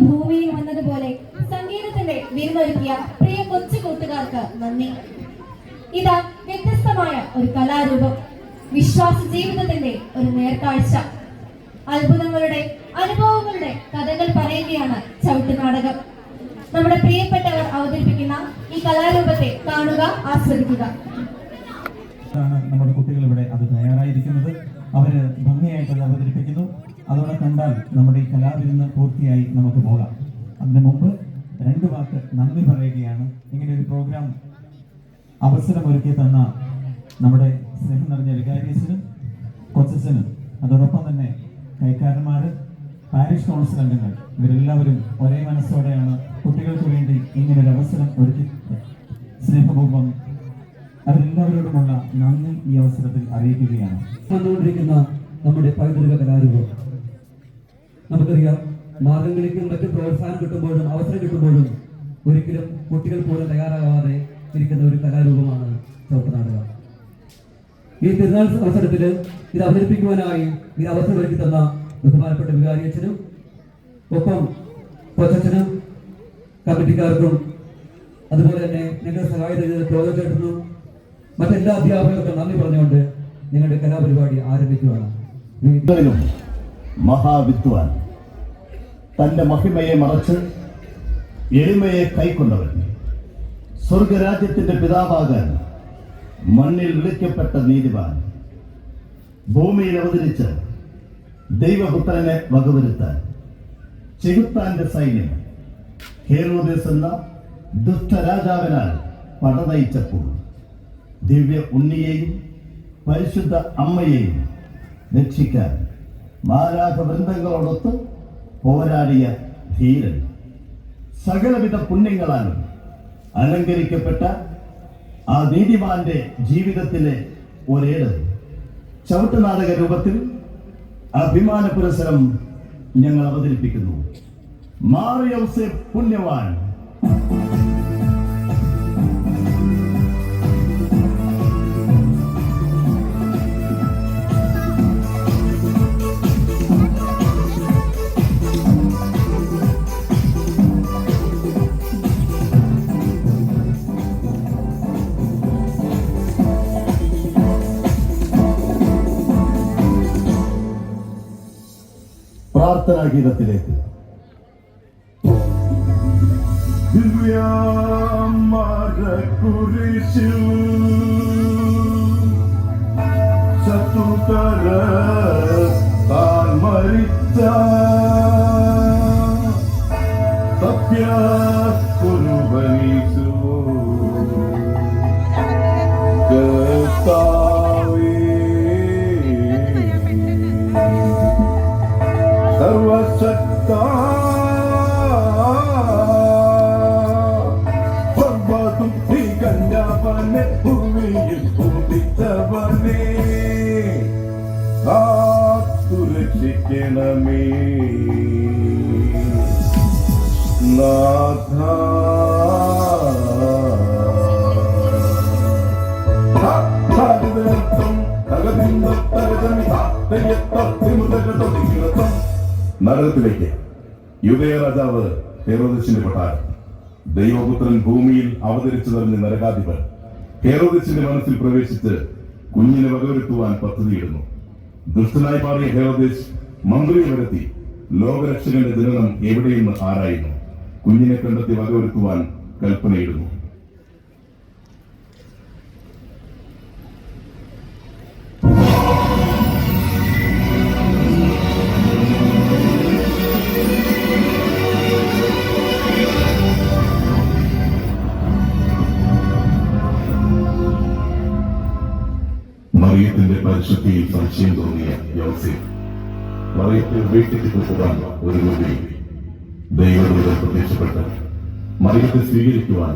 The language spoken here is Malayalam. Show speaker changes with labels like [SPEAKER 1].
[SPEAKER 1] ഭൂമിയിൽ വന്നതുപോലെ സംഗീതത്തിന്റെ വിരുന്നൊരുക്കിയ പ്രിയ കൊച്ചു കൂട്ടുകാർക്ക് നന്ദി. ഇതാ വ്യത്യസ്തമായ ഒരു കലാരൂപം വിശ്വാസ ജീവിതത്തിന്റെ ഒരു നേർക്കാഴ്ച. അത്ഭുതങ്ങളുടെ അനുഭവങ്ങളുടെ കഥകൾ പറയുകയാണ് ചവിട്ടുനാടകം നമ്മുടെ പ്രിയപ്പെട്ടവർ അവതരിപ്പിക്കുന്ന ഈ കലാരൂപത്തെ കാണുക ആസ്വദിക്കുക.
[SPEAKER 2] നമ്മുടെ കുട്ടികൾ ഇവിടെ അത് തയ്യാറായിരിക്കുന്നത്. അവർ ഭംഗിയായിട്ട് അവതരിപ്പിക്കുന്നു. അതോടെ കണ്ടാൽ നമ്മുടെ ഈ കലാവിരുന്ന് പൂർത്തിയായി നമുക്ക് പോകാം. അതിനു മുമ്പ് രണ്ട് വാക്ക് നന്ദി പറയുകയാണ്. ഇങ്ങനെ ഒരു പ്രോഗ്രാം അവസരമൊരുക്കി തന്ന നമ്മുടെ സ്നേഹം നിറഞ്ഞ വികാരിയസിനും കൊച്ചസിനും അതോടൊപ്പം തന്നെ കൈക്കാരന്മാർ പാരിഷ് കൗൺസിൽ അംഗങ്ങൾ ഇവരെല്ലാവരും ഒരേ മനസ്സോടെയാണ് കുട്ടികൾക്ക് വേണ്ടി ഇങ്ങനെ ഒരു അവസരം ഒരുക്കി സ്നേഹപൂർവം അവരെല്ലാവരോടുമുള്ള നന്ദി ഈ അവസരത്തിൽ അറിയിക്കുകയാണ്.
[SPEAKER 3] വന്നുകൊണ്ടിരിക്കുന്ന നമ്മുടെ പൈതൃക കലാരൂപം. നമുക്കറിയാം മാർഗംകളിക്കും മറ്റ് പ്രോത്സാഹനം കിട്ടുമ്പോഴും അവസരം കിട്ടുമ്പോഴും ഒരിക്കലും കുട്ടികൾ പോലും തയ്യാറാകാതെ ഇരിക്കുന്ന ഒരു കലാരൂപമാണ് ചവിട്ടുനാടകം. ഈ തിരുനാൾ അവസരത്തിൽ ഇത് അവതരിപ്പിക്കുവാനായി ഈ അവസരം ഒരുക്കി തന്ന ബഹുമാനപ്പെട്ട വികാരിയച്ഛനും ഒപ്പം കൊച്ചച്ഛനും കമ്മിറ്റിക്കാർക്കും അതുപോലെ തന്നെ ഞങ്ങളുടെ സഹായത ചെയ്ത പ്രോജക്ടേട്ടനും മറ്റെല്ലാ അധ്യാപകർക്കും നന്ദി പറഞ്ഞുകൊണ്ട് നിങ്ങളുടെ കലാപരിപാടി ആരംഭിക്കുകയാണ്.
[SPEAKER 4] മഹാവിദ്വാൻ തന്റെ മഹിമയെ മറച്ച് എളിമയെ കൈക്കൊണ്ടവൻ സ്വർഗരാജ്യത്തിന്റെ പിതാവാകാൻ മണ്ണിൽ വിളിക്കപ്പെട്ട നീതിവാൻ ഭൂമിയിൽ അവതരിച്ച് ദൈവപുത്രനെ വകവരുത്താൻ ചെകുത്താന്റെ സൈന്യം ഹേറോദേസ് എന്ന ദുഷ്ടരാജാവിനാൽ പടനയിച്ചപ്പോൾ ദിവ്യ ഉണ്ണിയെയും പരിശുദ്ധ അമ്മയെയും രക്ഷിക്കാൻ മാരാഘ വൃന്ദങ്ങളോടൊത്ത് പോരാടിയ ധീരൻ. സകലവിധ പുണ്യങ്ങളാലും അലങ്കരിക്കപ്പെട്ട ആ നീതിമാന്റെ ജീവിതത്തിലെ ഒരേട്. ചവിട്ടുനാടക രൂപത്തിൽ അഭിമാന പുരസരം ഞങ്ങൾ അവതരിപ്പിക്കുന്നു. മാറിയൗസെ പുണ്യവാൻ പ്രാർത്ഥനാ ഗീതത്തിലേക്ക്. ദിവ്യാമരക്കുരിശിൽ ശത്രുതര താൻ മരിച്ച സത്യ കുരുബനീസു തികഞ്ഞവനെ ഭൂമിയിൽ പൂതിച്ചവനെ കാത്തു രക്ഷിക്കണമേ. നാഥ. നരകത്തിലേക്ക് യുദയ രാജാവ് ഹേറോദസിന്റെ കൊട്ടാരം. ദൈവപുത്രൻ ഭൂമിയിൽ അവതരിച്ചു തന്നെ നരകാധിപൻ ഹേറോദസിന്റെ മനസ്സിൽ പ്രവേശിച്ച് കുഞ്ഞിനെ വകവരുത്തുവാൻ പദ്ധതിയിടുന്നു ദുഷ്ടനായി മാറിയ ഹേറോദേശ് മന്ത്രിയെ വരുത്തി ലോകരക്ഷകന്റെ ജനനം എവിടെയെന്ന് ആരായുന്നു? കുഞ്ഞിനെ കണ്ടെത്തി വകവരുത്തുവാൻ കൽപ്പനയിടുന്നു. മറിയത്തിന്റെ പരിശുദ്ധിയിൽ സംശയം തോന്നിയ യോസേഫ് മറിയത്തെ വീട്ടിലേക്ക് പോകാൻ ഒരു കുട്ടി ദൈവദൂതം പ്രത്യക്ഷപ്പെട്ട് മറിയത്തെ സ്വീകരിക്കുവാൻ